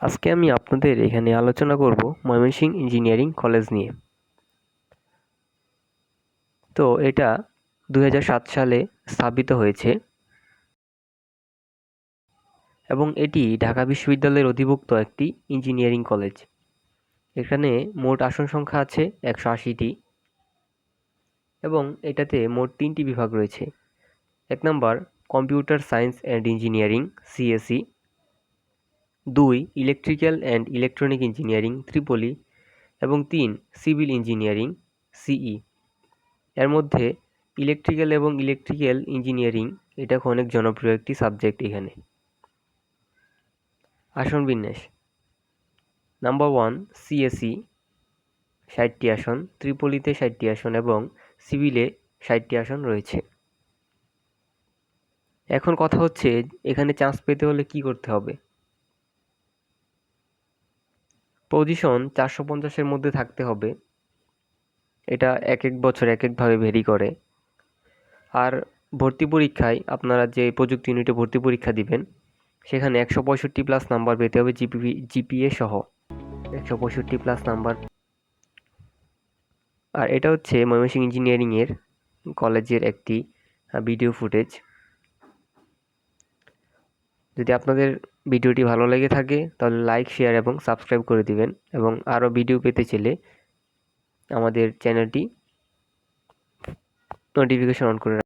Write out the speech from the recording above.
আজকে আমি আপনাদের এখানে আলোচনা করব ময়মনসিংহ ইঞ্জিনিয়ারিং কলেজ নিয়ে। তো এটা দু হাজার সাত সালে স্থাপিত হয়েছে এবং এটি ঢাকা বিশ্ববিদ্যালয়ের অধিভুক্ত একটি ইঞ্জিনিয়ারিং কলেজ। এখানে মোট আসন সংখ্যা আছে একশো আশিটি এবং এটাতে মোট তিনটি বিভাগ রয়েছে। এক নম্বর computer science and engineering CSE দুই electrical and electronic engineering triple E এবং তিন সিভিল ইঞ্জিনিয়ারিং সিই এর মধ্যে ইলেকট্রিক্যাল এবং ইলেকট্রিক্যাল ইঞ্জিনিয়ারিং এটা অনেক জনপ্রিয় একটি সাবজেক্ট এখানে। আসন বিন্যাস। নাম্বার ওয়ান সিএসি ষাটটি আসন ত্রিপলিতে ষাটটি আসন এবং সিভিলে ষাটটি আসন রয়েছে। এখন কথা হচ্ছে, এখানে চান্স পেতে হলে কি করতে হবে? পজিশন চারশো পঞ্চাশের মধ্যে থাকতে হবে। এটা এক এক বছর এক একভাবে ভেরি করে। আর ভর্তি পরীক্ষায় আপনারা যে প্রযুক্তি ইউনিটে ভর্তি পরীক্ষা দিবেন, সেখানে একশো পঁয়ষট্টি প্লাস নাম্বার পেতে হবে জিপিপি জিপিএ সহ। একশো পঁয়ষট্টি প্লাস নাম্বার আর এটা হচ্ছে ময়মনসিংহ ইঞ্জিনিয়ারিংয়ের কলেজের একটি ভিডিও ফুটেজ যদি আপনাদের ভিডিওটি ভালো লেগে থাকে, তাহলে লাইক শেয়ার এবং সাবস্ক্রাইব করে দিবেন। এবং আরও ভিডিও পেতে চাইলে আমাদের চ্যানেলটি নোটিফিকেশন অন করে